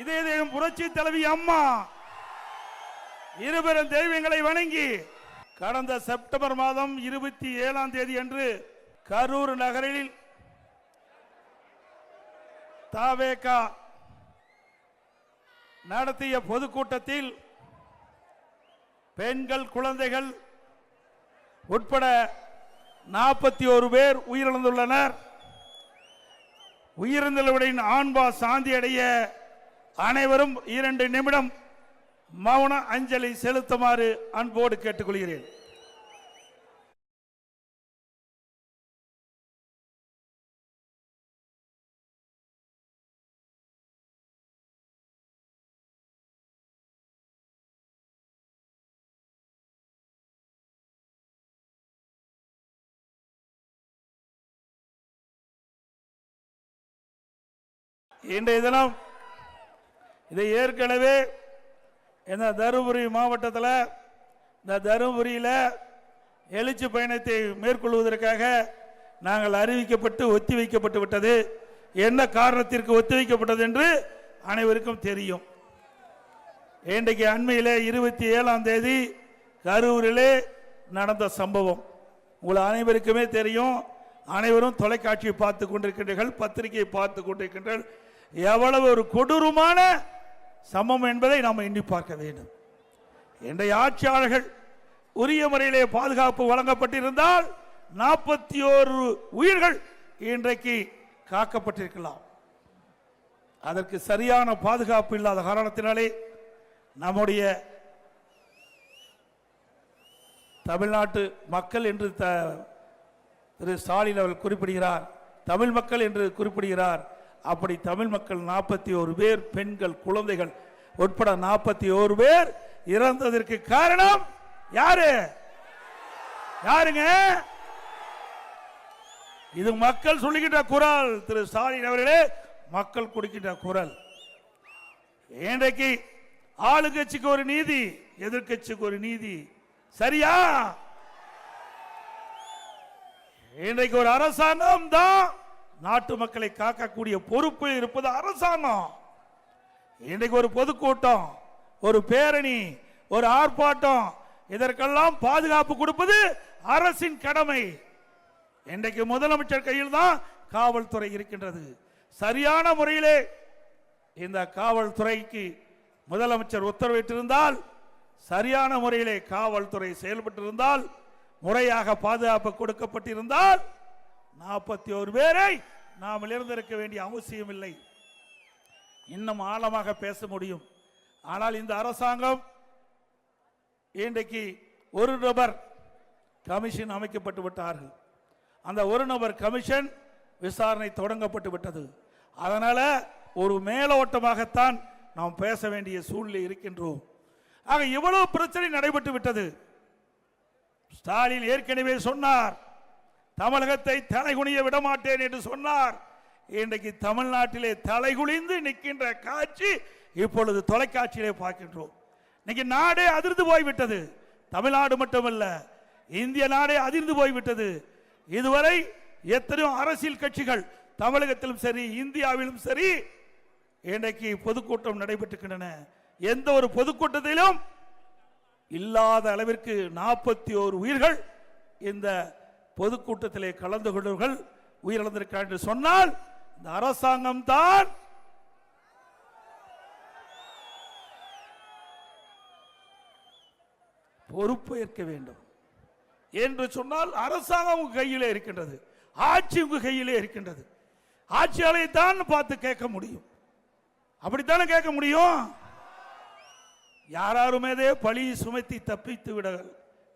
இதே தெய்வம் புரட்சி தலைவி அம்மா. இருபெரும் தெய்வங்களை வணங்கி கடந்த செப்டம்பர் மாதம் இருபத்தி ஏழாம் தேதி அன்று கரூர் நகரில் தாவேகா நடத்திய பொதுக்கூட்டத்தில் பெண்கள் குழந்தைகள் உட்பட நாற்பத்தி ஒரு பேர் உயிரிழந்துள்ளனர். உயிரிழந்தவர்களின் ஆண்பா சாந்தி அடைய அனைவரும் இரண்டு நிமிடம் மௌன அஞ்சலி செலுத்துமாறு அன்போடு கேட்டுக்கொள்கிறேன். இன்றைய தினம் இதை ஏற்கனவே இந்த தருமபுரி மாவட்டத்தில் இந்த தருமபுரியில் எழுச்சி பயணத்தை மேற்கொள்வதற்காக நாங்கள் அறிவிக்கப்பட்டு ஒத்தி வைக்கப்பட்டு விட்டது. என்ன காரணத்திற்கு ஒத்தி வைக்கப்பட்டது என்று அனைவருக்கும் தெரியும். இன்றைக்கு அண்மையில் இருபத்தி ஏழாம் தேதி கரூரிலே நடந்த சம்பவம். உங்கள் அனைவருக்குமே தெரியும். அனைவரும் தொலைக்காட்சியை பார்த்து கொண்டிருக்கின்றீர்கள் பத்திரிகையை பார்த்து கொண்டிருக்கின்றனர் எவ்வளவு ஒரு கொடூரமான சமம் என்பதை நாம் எண்ணி பார்க்க வேண்டும். இன்றைய ஆட்சியாளர்கள் உரிய முறையிலே பாதுகாப்பு வழங்கப்பட்டிருந்தால் நாற்பத்தி ஓரு உயிர்கள் இன்றைக்கு காக்கப்பட்டிருக்கலாம். அதற்கு சரியான பாதுகாப்பு இல்லாத காரணத்தினாலே நம்முடைய தமிழ்நாட்டு மக்கள் என்று த திரு ஸ்டாலின் அவர் குறிப்பிடுகிறார் தமிழ் மக்கள் என்று குறிப்பிடுகிறார் அப்படி தமிழ் மக்கள் நாற்பத்தி ஒரு பேர் பெண்கள் குழந்தைகள் உட்பட நாற்பத்தி ஒரு பேர் இறந்ததற்கு காரணம் யாரு? யாருங்க? இது மக்கள் சொல்லுகின்ற குரல் திரு ஸ்டாலின் அவர்களே மக்கள் கொடுக்கின்ற குரல். இன்றைக்கு ஆளுங்கட்சிக்கு ஒரு நீதி எதிர்க்கட்சிக்கு ஒரு நீதி. சரியா? இன்றைக்கு ஒரு அரசாங்கம் தான் நாட்டு மக்களை காக்கக்கூடிய பொறுப்பு இருப்பது அரசாங்கம். இன்றைக்கு ஒரு பொதுக்கூட்டம் ஒரு பேரணி ஒரு ஆர்ப்பாட்டம் இதற்கெல்லாம் பாதுகாப்பு கொடுப்பது அரசின் கடமை. இன்றைக்கு முதலமைச்சர் கையில் தான் காவல்துறை இருக்கின்றது. சரியான முறையிலே இந்த காவல்துறைக்கு முதலமைச்சர் உத்தரவிட்டிருந்தால் சரியான முறையிலே காவல்துறை செயல்பட்டிருந்தால் முறையாக பாதுகாப்பு கொடுக்கப்பட்டிருந்தால் நாற்பத்தி ஒரு பேரை நாம் இழந்திருக்க வேண்டிய அவசியம் இல்லை. இன்னும் ஆழமாக பேச முடியும். ஆனால் இந்த அரசாங்கம் இன்றைக்கு ஒரு நபர் கமிஷன் அமைக்கப்பட்டு விட்டார்கள். அந்த ஒரு நபர் கமிஷன் விசாரணை தொடங்கப்பட்டு விட்டது. அதனால் ஒரு மேலோட்டமாகத்தான் நாம் பேச வேண்டிய சூழ்நிலை இருக்கின்றோம். ஆக இவ்வளவு பிரச்சனை நடைபெற்று விட்டது. ஸ்டாலின் ஏற்கனவே சொன்னார் தமிழகத்தை தலைகுனிய விடமாட்டேன் என்று சொன்னார். இன்றைக்கு தமிழ்நாட்டிலே தலைகுனிந்து நிற்கின்ற காட்சி இப்பொழுது தொலைக்காட்சியிலே பார்க்கின்றோம். இன்னைக்கு நாடே அதிர்ந்து போய்விட்டது. தமிழ்நாடு மட்டுமல்ல இந்திய நாடே அதிர்ந்து போய்விட்டது. இதுவரை எத்தனையோ அரசியல் கட்சிகள் தமிழகத்திலும் சரி இந்தியாவிலும் சரி இன்றைக்கு பொதுக்கூட்டம் நடைபெற்றுக்கின்றன. எந்த ஒரு பொதுக்கூட்டத்திலும் இல்லாத அளவிற்கு நாற்பத்தி ஓரு உயிர்கள் இந்த பொதுக்கூட்டத்திலே கலந்து கொண்டவர்கள் உயிரிழந்திருக்கிறார் என்று சொன்னால் இந்த அரசாங்கம் தான் பொறுப்பு ஏற்க வேண்டும். என்று சொன்னால் அரசாங்கம் உங்க கையிலே இருக்கின்றது. ஆட்சி உங்க கையிலே இருக்கின்றது. ஆட்சியாளரை தான் பார்த்து கேட்க முடியும். அப்படித்தானே கேட்க முடியும்? யாராருமேதே பழி சுமத்தி தப்பித்து விட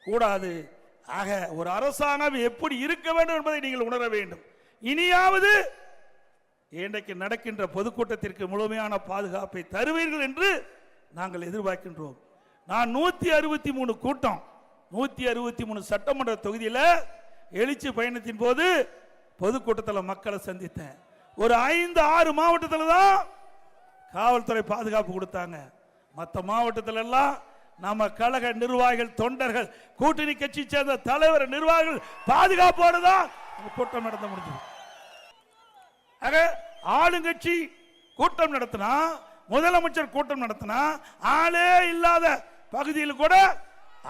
கூடாது. ஆக ஒரு அரசாங்கம் எப்படி இருக்க வேண்டும் என்பதை நீங்கள் உணர வேண்டும். இனியாவது இன்றைக்கு நடக்கின்ற பொதுக்கூட்டத்திற்கு முழுமையான பாதுகாப்பை தருவீர்கள் என்று நாங்கள் எதிர்பார்க்கின்றோம். நான் நூற்றி அறுபத்தி மூணு கூட்டம் நூற்றி அறுபத்தி மூணு சட்டமன்ற தொகுதியில் எழுச்சி பயணத்தின் போது பொதுக்கூட்டத்தில் மக்களை சந்தித்தேன். ஒரு ஐந்து ஆறு மாவட்டத்தில் தான் காவல்துறை பாதுகாப்பு கொடுத்தாங்க. மற்ற மாவட்டத்தில் எல்லாம் நம்ம கழக நிர்வாகிகள் தொண்டர்கள் கூட்டணி கட்சி சேர்ந்த தலைவர் நிர்வாகிகள் பாதுகாப்போடு தான் கூட்டம் நடத்த முடிஞ்சது. ஆக ஆளுங்கட்சி கூட்டம் நடத்தினா முதலமைச்சர் கூட்டம் நடத்தினா ஆளே இல்லாத பகுதியில் கூட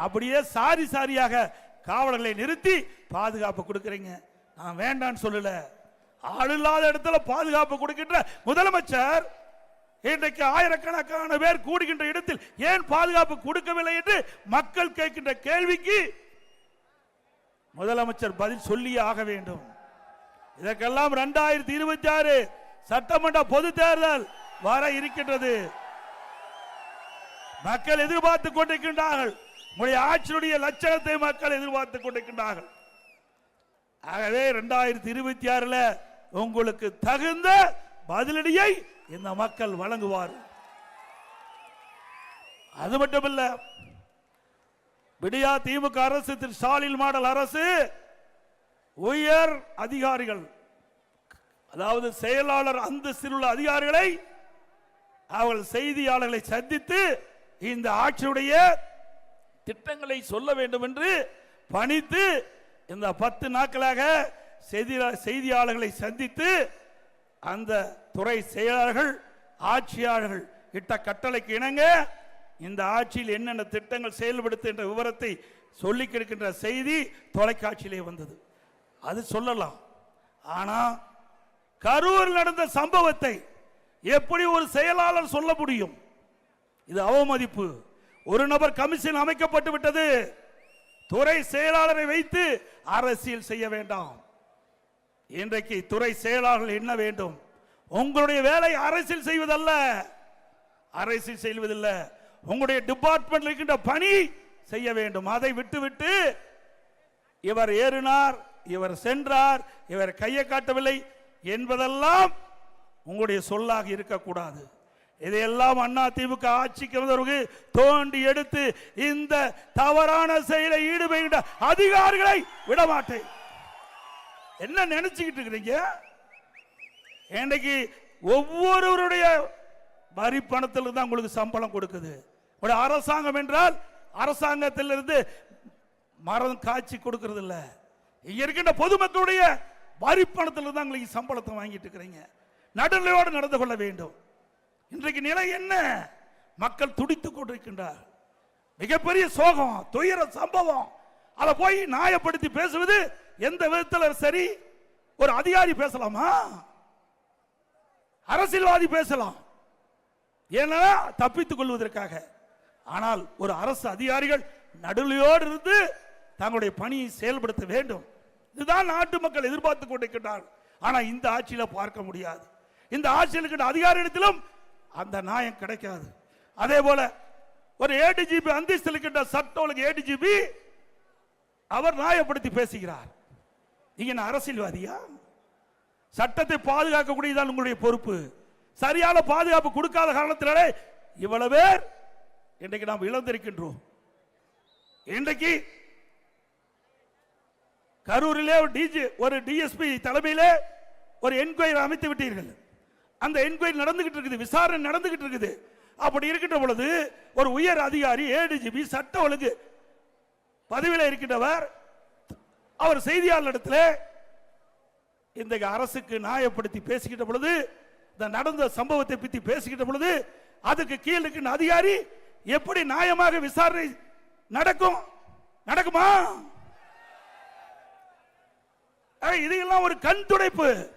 அப்படியே சாரி சாரியாக காவலர்களை நிறுத்தி பாதுகாப்பு கொடுக்கறீங்க. நான் வேண்டான்னு சொல்லல. ஆள் இல்லாத இடத்துல பாதுகாப்பு கொடுக்கின்ற முதலமைச்சர் இன்றைக்கு ஆயிரக்கணக்கான பேர் கூடுகின்ற இடத்தில் ஏன் பாதுகாப்பு கொடுக்கவில்லை என்று மக்கள் கேட்கின்ற கேள்விக்கு முதலமைச்சர் பதில் சொல்லியே ஆக வேண்டும். இதற்கெல்லாம் இரண்டாயிரத்தி இருபத்தி ஆறு சட்டமன்ற பொது தேர்தல் வர இருக்கின்றது. மக்கள் எதிர்பார்த்து கொண்டிருக்கின்றார்கள். உங்களுடைய ஆட்சியுடைய லட்சணத்தை மக்கள் எதிர்பார்த்து கொண்டிருக்கின்றார்கள். ஆகவே இரண்டாயிரத்தி இருபத்தி ஆறுல உங்களுக்கு தகுந்த பதிலடியை இந்த மக்கள் வழங்குவார். அது மட்டுமல்ல விடியா திமுக அரசு திரு ஸ்டாலின் மாடல் அரசு உயர் அதிகாரிகள் அதாவது செயலாளர் அந்தஸ்தில் உள்ள அதிகாரிகளை அவர்கள் செய்தியாளர்களை சந்தித்து இந்த ஆட்சியுடைய திட்டங்களை சொல்ல வேண்டும் என்று பணித்து இந்த பத்து நாட்களாக செய்தியாளர்களை சந்தித்து அந்த துறை செயலாளர்கள் ஆட்சியாளர்கள் இட்ட கட்டளைக்கு இணங்க இந்த ஆட்சியில் என்னென்ன திட்டங்கள் செயல்படுத்துகின்ற விவரத்தை சொல்லிக் கொடுக்கின்ற செய்தி தொலைக்காட்சியிலே வந்தது. அது சொல்லலாம். ஆனால் கரூர் நடந்த சம்பவத்தை எப்படி ஒரு செயலாளர் சொல்ல முடியும்? இது அவமதிப்பு. ஒரு நபர் கமிஷன் அமைக்கப்பட்டு விட்டது. துறை செயலாளரை வைத்து அரசியல் செய்ய வேண்டாம். இன்றைக்கு துறை செயலாளர்கள் என்ன வேண்டும்? உங்களுடைய வேலை அரசியல் செய்வதல்ல. அரசியல் செய்வதில்லை. உங்களுடைய டிபார்ட்மெண்ட் இருக்கின்ற பணி செய்ய வேண்டும். அதை விட்டுவிட்டு இவர் ஏறினார் இவர் சென்றார் இவர் கையை காட்டவில்லை என்பதெல்லாம் உங்களுடைய சொல்லாக இருக்கக்கூடாது. இதையெல்லாம் அண்ணா திமுக ஆட்சிக்கு வந்தவர்கள் தோண்டி எடுத்து இந்த தவறான செயலை ஈடுபடுகின்ற அதிகாரிகளை விடமாட்டேன். என்ன நினைச்சுக்கிட்டு இருக்கிறீங்க? இன்னைக்கு ஒவ்வொருவருடைய வரி பணத்தில் தான் உங்களுக்கு சம்பளம் கொடுக்குது. ஒரு அரசாங்கம் என்றால் அரசாங்கத்திலிருந்து மரம் காய்ச்சி கொடுக்கறது இல்லை. இங்க இருக்கின்ற பொதுமக்களுடைய வரி பணத்தில் தான் உங்களுக்கு சம்பளத்தை வாங்கிட்டு இருக்கிறீங்க. நடுநிலையோடு நடந்து கொள்ள வேண்டும். இன்றைக்கு நிலை என்ன? மக்கள் துடித்துக் கொண்டிருக்கின்றார் மிகப்பெரிய சோகம் துயர சம்பவம். அதை போய் நியாயப்படுத்தி பேசுவது எந்த விதத்தில் சரி? ஒரு அதிகாரி பேசலாமா? அரசியல்வாதி பேசலாம். ஏன்னா தப்பித்துக் கொள்வதற்காக. ஆனால் ஒரு அரசு அதிகாரிகள் நடுநிலையோடு இருந்து தங்களுடைய பணியை செயல்படுத்த வேண்டும். இதுதான் நாட்டு மக்கள் எதிர்பார்த்து கொண்டிருக்கின்றார்கள் ஆனா இந்த ஆட்சியில் பார்க்க முடியாது. இந்த ஆட்சியில் இருக்கின்ற அதிகாரியிடத்திலும் அந்த நியாயம் கிடைக்காது. அதே போல ஒரு ஏடிஜிபி அந்தஸ்தில் இருக்கின்ற சட்ட ஒழுங்கு ஏடிஜிபி அவர் நியாயப்படுத்தி பேசுகிறார். நீங்க என்ன அரசியல்வாதியா? சட்டத்தை பாதுகாக்கக்கூடியதான் உங்களுடைய பொறுப்பு. சரியான பாதுகாப்பு கொடுக்காத காரணத்தினாலே இவ்வளவு பேர் இன்றைக்கு நாம் இழந்திருக்கின்றோம். இன்றைக்கு கரூரிலே ஒரு டிஜி ஒரு டிஎஸ்பி தலைமையிலே ஒரு என்கொயரி அமைத்து விட்டீர்கள். அந்த என்கொயரி நடந்துகிட்டு இருக்குது விசாரணை நடந்துகிட்டு இருக்குது. அப்படி இருக்கின்ற பொழுது ஒரு உயர் அதிகாரி ஏடிஜிபி சட்ட ஒழுங்கு பதவியில் இருக்கின்றவர் அவர் செய்தியாளரிடத்தில் இந்த அரசுக்கு நியாயப்படுத்தி பேசிக்கிட்ட பொழுது இந்த நடந்த சம்பவத்தை பற்றி பேசிக்கிட்ட பொழுது அதுக்கு கீழ் இருக்கின்ற அதிகாரி எப்படி நியாயமாக விசாரணை நடக்கும் நடக்குமா? ஆக, இதையெல்லாம் ஒரு கண் துடைப்பு.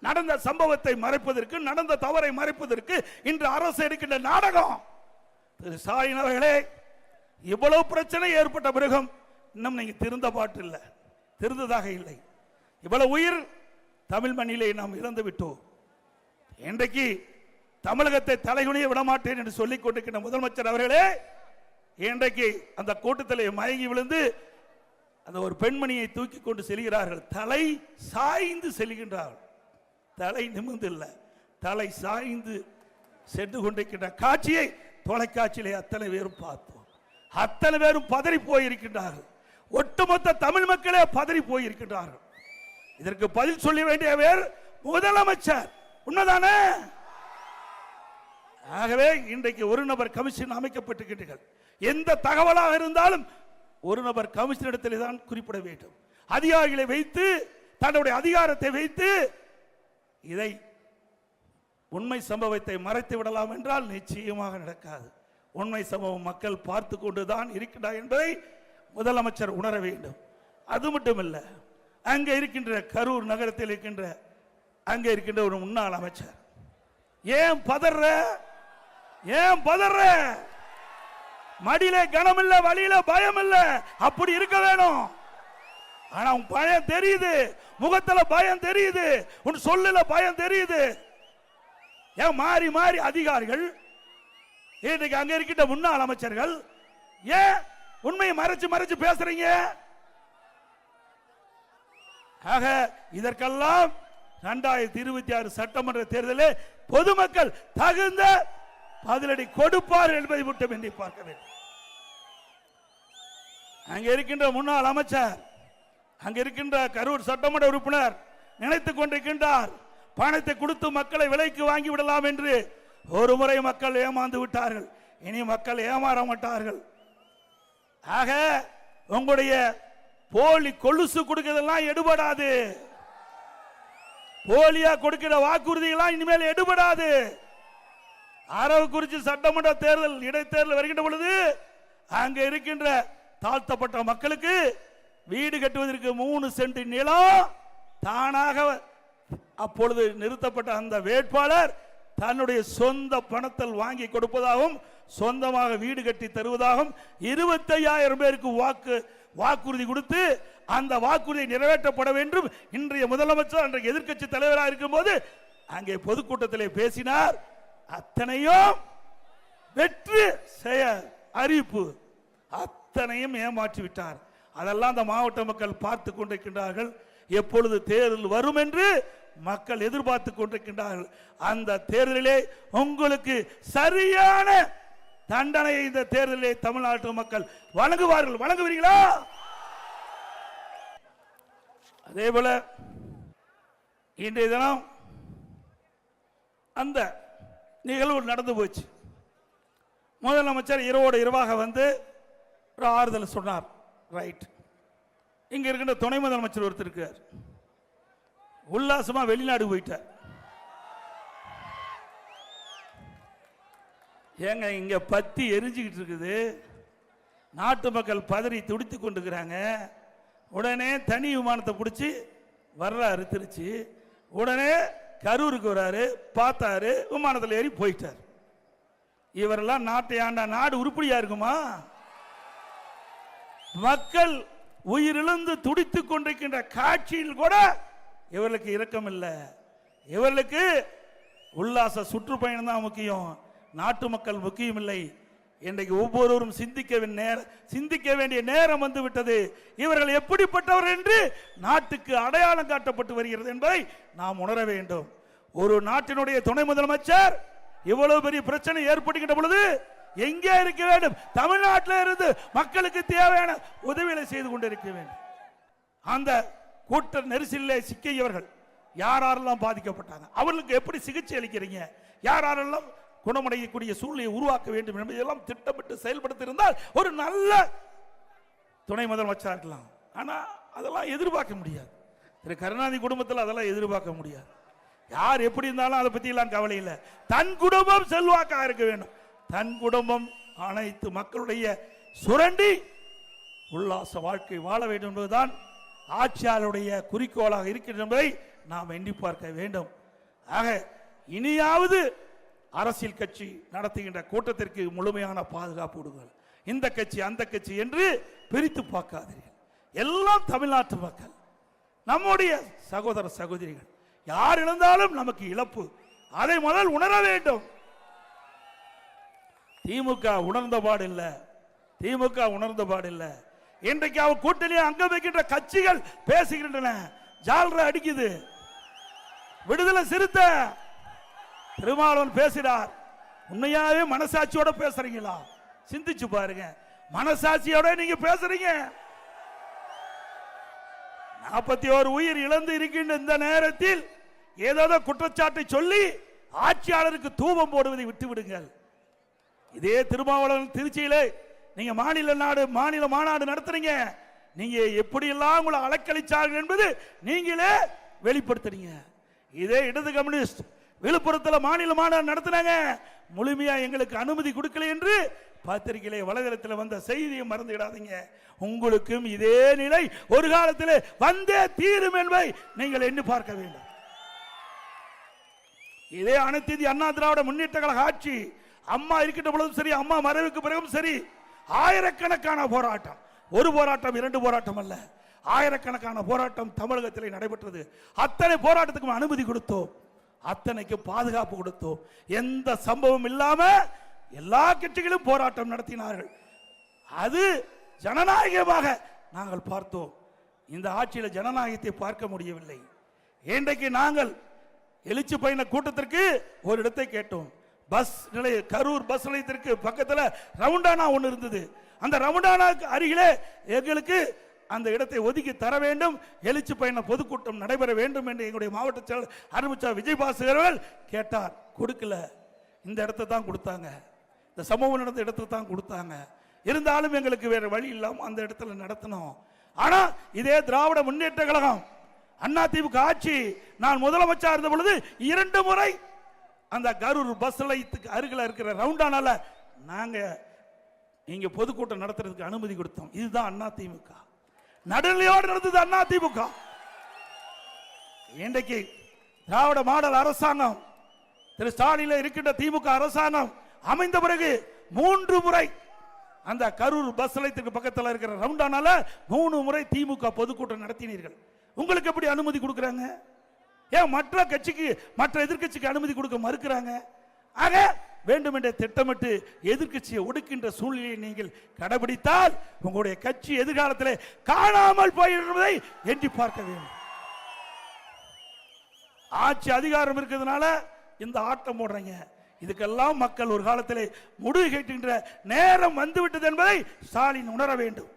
நடந்த சம்பவத்தை மறைப்பதற்கு நடந்த தவறை மறைப்பதற்கு இன்று அரசு எடுக்கின்ற நாடகம். திரு சாயின் அவர்களே இவ்வளவு பிரச்சனை ஏற்பட்ட பிறகும் இன்னும் நீங்க திருந்த பாட்டு இல்லை. திருந்ததாக இல்லை. இவ்வளவு உயிர் தமிழ் மண்ணிலே நாம் இறந்து விட்டோம். இன்றைக்கு தமிழகத்தை தலைகுனிய விடமாட்டேன் என்று சொல்லிக் கொண்டிருக்கிற முதலமைச்சர் அவர்களே இன்றைக்கு அந்த கூட்டத்திலே மயங்கி விழுந்து அந்த ஒரு பெண்மணியை தூக்கி கொண்டு செல்கிறார்கள். தலை சாய்ந்து செல்கின்றார்கள் தலை நிமிர்ந்து இல்லை. தலை சாய்ந்து சென்று கொண்டிருக்கின்ற காட்சியை தொலைக்காட்சியிலே அத்தனை பேரும் பார்த்தோம். அத்தனை பேரும் பதறி போயிருக்கின்றார்கள். ஒட்டுமொத்த தமிழ் மக்களே பதறி போயிருக்கின்றார்கள். இதற்கு பதில் சொல்ல வேண்டிய பேர் முதலமைச்சர் உண்மைதானே ஆகவே இன்றைக்கு ஒரு நபர் கமிஷன் அமைக்கப்பட்டிருக்கிறீர்கள் எந்த தகவலாக இருந்தாலும் ஒரு நபர் கமிஷன் இடத்தில் தான் குறிப்பிட வேண்டும். அதிகாரிகளை வைத்து தன்னுடைய அதிகாரத்தை வைத்து இதை உண்மை சம்பவத்தை மறைத்து விடலாம் என்றால் நிச்சயமாக நடக்காது. உண்மை சம்பவம் மக்கள் பார்த்து கொண்டுதான் இருக்கிறார் என்பதை முதலமைச்சர் உணர வேண்டும். அது மட்டுமல்ல அங்கே இருக்கின்ற கரூர் நகரத்தில் இருக்கின்ற அங்கே இருக்கின்ற ஒரு முன்னாள் அமைச்சர். ஏன் பதற ஏன் பதற மடியில கனம் இல்ல வழியில பயம் இல்ல அப்படி இருக்க வேணும். ஆனா உன் பயம் தெரியுது. முகத்துல பயம் தெரியுது. உன் சொல்லல பயம் தெரியுது. ஏன் மாறி மாறி அதிகாரிகள் இன்னைக்கு அங்க இருக்கின்ற முன்னாள் அமைச்சர்கள் ஏன் உண்மையை மறைச்சு மறைச்சு பேசுறீங்க? ஆக இதற்கெல்லாம் இரண்டாயிரத்தி இருபத்தி ஆறு சட்டமன்ற தேர்தலில் பொதுமக்கள் தகுந்த பதிலடி கொடுப்பார் என்பதை மட்டும் எண்ணி பார்க்க வேண்டும். அங்க இருக்கின்ற முன்னாள் அமைச்சர் அங்க இருக்கின்ற கரூர் சட்டமன்ற உறுப்பினர் நினைத்துக் கொண்டிருக்கின்றார் பணத்தை கொடுத்து மக்களை விலைக்கு வாங்கி விடலாம் என்று ஒரு முறை மக்கள் ஏமாந்து விட்டார்கள். இனி மக்கள் ஏமாற மாட்டார்கள். ஆக உங்களுடைய போலி கொலுசு கொடுக்கறதெல்லாம் எடுபடாது. போலியா கொடுக்கிற வாக்குறுதிகளாம் இனிமேல் எடுபடாது. அரவக்குறிச்சி சட்டமன்ற தேர்தல் இடைத்தேர்தல் வருகின்ற பொழுது அங்க இருக்கின்ற தாழ்த்தப்பட்ட மக்களுக்கு வீடு கட்டுவதற்கு மூணு சென்ட் நிலம் தானாக அப்பொழுது நிறுத்தப்பட்ட அந்த வேட்பாளர் தன்னுடைய சொந்த பணத்தில் வாங்கி கொடுப்பதாகவும் சொந்தமாக வீடு கட்டி தருவதாகவும் இருபத்தையாயிரம் பேருக்கு வாக்கு வாக்குறுதி கொடுத்து அந்த வாக்குறுதி நிறைவேற்றப்பட வேண்டும். இன்றைய முதலமைச்சர் அன்றைய எதிர்க்கட்சி தலைவராக இருக்கும்போது அங்கே பொதுக்கூட்டத்திலே பேசினார். அத்தனையும் வெற்றி செய்ய அறிவிப்பு. அத்தனையும் ஏமாற்றி விட்டார். அதெல்லாம் அந்த மாவட்ட மக்கள் பார்த்து கொண்டிருக்கின்றார்கள். எப்பொழுது தேர்தல் வரும் என்று மக்கள் எதிர்பார்த்து கொண்டிருக்கின்றார்கள். அந்த தேர்தலிலே உங்களுக்கு சரியான தண்டனையை இந்த தேர்தலிலே தமிழ்நாட்டு மக்கள் வழங்குவார்கள். வழங்குவீர்களா? அதே போல இன்றைய தினம் அந்த நிகழ்வு நடந்து போச்சு. முதலமைச்சர் இரவோடு இரவாக வந்து ஒரு ஆறுதல் சொன்னார். ரைட். இங்கே இருக்கின்ற துணை முதலமைச்சர் ஒருத்தர் இருக்கார். உல்லாசமாக வெளிநாடு போயிட்டார். ஏங்க இங்க பத்தி எரிஞ்சுக்கிட்டு இருக்குது. நாட்டு மக்கள் பதறி துடித்து கொண்டுக்கிறாங்க உடனே தனி விமானத்தை பிடிச்சி வர்றாரு திருச்சி. உடனே கரூருக்கு வர்றாரு பார்த்தாரு விமானத்தில் ஏறி போயிட்டார். இவரெல்லாம் நாட்டை ஆண்டா நாடு உருப்படியா இருக்குமா? மக்கள் உயிரிழந்து துடித்து கொண்டிருக்கின்ற காட்சியில் கூட இவர்களுக்கு இரக்கம் இல்லை இவர்களுக்கு உல்லாச சுற்றுப்பயணம் தான் முக்கியம். நாட்டு மக்கள் முக்கியமில்லை. இன்றைக்கு ஒவ்வொருவரும் சிந்திக்க நேர- சிந்திக்க வேண்டிய நேரம் வந்து விட்டது. இவர்கள் எப்படிப்பட்டவர் என்று நாட்டுக்கு அடையாளம் காட்டப்பட்டு வருகிறது என்பதை நாம் உணர வேண்டும். ஒரு நாட்டினுடைய துணை முதலமைச்சர் இவ்வளவு பெரிய பிரச்சனை ஏற்படுகின்ற பொழுது எங்கே இருக்க வேண்டும்? தமிழ்நாட்டில் இருந்து மக்களுக்கு தேவையான உதவிகளை செய்து கொண்டிருக்க வேண்டும். அந்த கூட்ட நெரிசலிலே சிக்கியவர்கள் யாரெல்லாம் பாதிக்கப்பட்டாங்க? அவர்களுக்கு எப்படி சிகிச்சை அளிக்கிறீங்க? யார் யாரெல்லாம் குணமடையக்கூடிய சூழ்நிலையை உருவாக்க வேண்டும் என்பதையெல்லாம் திட்டமிட்டு செயல்படுத்தி இருந்தால் ஒரு நல்ல துணை முதலமைச்சராக இருக்கலாம். ஆனால் அதெல்லாம் எதிர்பார்க்க முடியாது. திரு கருணாநிதி குடும்பத்தில் அதெல்லாம் எதிர்பார்க்க முடியாது. யார் எப்படி இருந்தாலும் அதை பற்றிலாம் கவலை இல்லை. தன் குடும்பம் செல்வாக்காக இருக்க வேண்டும். தன் குடும்பம் அனைத்து மக்களுடைய சுரண்டி உல்லாச வாழ்க்கை வாழ வேண்டும் என்பதுதான் ஆட்சியாளருடைய குறிக்கோளாக இருக்கின்ற என்பதை நாம் எண்ணி பார்க்க வேண்டும். ஆக இனியாவது அரசியல் கட்சி நடத்துகின்ற கூட்டத்திற்கு முழுமையான பாதுகாப்பு கொடுங்கள் இந்த கட்சி அந்த கட்சி என்று பிரித்து பார்க்காதீர்கள். எல்லாம் தமிழ்நாட்டு மக்கள். நம்முடைய சகோதர சகோதரிகள். யார் இழந்தாலும் நமக்கு இழப்பு. அதை முதல் உணர வேண்டும். திமுக உணர்ந்த பாடு திமுக உணர்ந்த பாடு இல்ல. இன்றைக்கு அவர் கூட்டணியை அங்க வைக்கின்ற கட்சிகள் பேசுகின்றன. ஜால்ரா அடிக்குது. விடுதலை சிறுத்தை. திருமாவளவன் பேசுகிறார் உண்மையாவே மனசாட்சியோட பேசுறீங்களா? சிந்திச்சு பாருங்க. மனசாட்சியோட நீங்க பேசுறீங்க. நாற்பத்தி ஓரு உயிர் இழந்து இருக்கின்ற இந்த நேரத்தில் ஏதாவது குற்றச்சாட்டை சொல்லி ஆட்சியாளருக்கு தூபம் போடுவதை விட்டு விடுங்கள் இதே திருமாவளவன் திருச்சியில நீங்க மாநில நாடு மாநில மாநாடு நடத்துறீங்க. நீங்க எப்படியெல்லாம் உங்களை அலக்களிச்சார்கள் என்பது நீங்களே வெளிப்படுத்துறீங்க. இதே இடது கம்யூனிஸ்ட் விழுப்புரத்தில் மாநில மாநாடு நடத்தினாங்க. முழுமையா எங்களுக்கு அனுமதி கொடுக்கல என்று பத்திரிகையிலே வலைதளத்தில் வந்த செய்தியை மறந்துவிடாதீங்க. உங்களுக்கும் இதே நிலை ஒரு காலத்தில் வந்தே தீரும் என்பதை நீங்கள் எண்ணி பார்க்க வேண்டும். இதே அனைத்து அண்ணா திராவிட முன்னேற்ற கழக ஆட்சி அம்மா இருக்கின்ற பொழுதும் சரி அம்மா மறைவுக்கு பிறகும் சரி ஆயிரக்கணக்கான போராட்டம். ஒரு போராட்டம் இரண்டு போராட்டம் அல்ல. ஆயிரக்கணக்கான போராட்டம் தமிழகத்தில் நடைபெற்றது. அத்தனை போராட்டத்துக்கும் அனுமதி கொடுத்தோம். அத்தனைக்கு பாதுகாப்பு கொடுத்தோம். எந்த சம்பவம் இல்லாம எல்லா கட்சிகளும் போராட்டம் நடத்தினார்கள். அது ஜனநாயகமாக நாங்கள் பார்த்தோம். இந்த ஆட்சியில் ஜனநாயகத்தை பார்க்க முடியவில்லை. இன்றைக்கு நாங்கள் எழுச்சி பயண கூட்டத்திற்கு ஒரு இடத்தை கேட்டோம். பஸ் நிலைய கரூர் பஸ் நிலையத்திற்கு பக்கத்தில் ரவுண்டானா ஒன்று இருந்தது. அந்த ரவுண்டானாக்கு அருகிலே எங்களுக்கு அந்த இடத்தை ஒதுக்கி தர வேண்டும். எழுச்சி பயண பொதுக்கூட்டம் நடைபெற வேண்டும் என்று எங்களுடைய மாவட்ட செயலர் அருமிச்சா விஜயபாஸ் அவர்கள் கேட்டார். கொடுக்கல. இந்த இடத்தை தான் கொடுத்தாங்க. இந்த சமூகம் நடந்த இடத்தை தான் கொடுத்தாங்க. இருந்தாலும் எங்களுக்கு வேற வழி இல்லாமல் அந்த இடத்துல நடத்தணும். ஆனால் இதே திராவிட முன்னேற்ற கழகம் அண்ணா திமுக ஆட்சி நான் முதலமைச்சா இருந்த பொழுது இரண்டு முறை அந்த கரூர் பஸ் நிலையத்துக்கு அருகில் இருக்கிற ரவுண்டானால நாங்கள் இங்கே பொதுக்கூட்டம் நடத்துறதுக்கு அனுமதி கொடுத்தோம். இதுதான் அண்ணா திமுக நடுநிலையோடு நடந்தது அண்ணா திமுக. இன்றைக்கு திராவிட மாடல் அரசாங்கம் திரு ஸ்டாலின் இருக்கின்ற திமுக அரசாங்கம் அமைந்த பிறகு மூன்று முறை அந்த கரூர் பஸ் நிலையத்துக்கு பக்கத்தில் இருக்கிற ரவுண்டானால மூணு முறை திமுக பொதுக்கூட்டம் நடத்தினீர்கள். உங்களுக்கு எப்படி அனுமதி கொடுக்குறாங்க? ஏன் மற்ற கட்சிக்கு மற்ற எதிர்க்கட்சிக்கு அனுமதி கொடுக்க மறுக்கிறாங்க? ஆக வேண்டுமென்றே திட்டமிட்டு எதிர்க்கட்சியை ஒடுக்கின்ற சூழ்நிலையை நீங்கள் கடைபிடித்தால் உங்களுடைய கட்சி எதிர்காலத்தில் காணாமல் போயிருப்பதை எண்ணி பார்க்க வேண்டும். ஆட்சி அதிகாரம் இருக்கிறதுனால இந்த ஆட்டம் போடுறீங்க. இதுக்கெல்லாம் மக்கள் ஒரு காலத்தில் முடிவு கேட்டுகின்ற நேரம் வந்துவிட்டது என்பதை ஸ்டாலின் உணர வேண்டும்.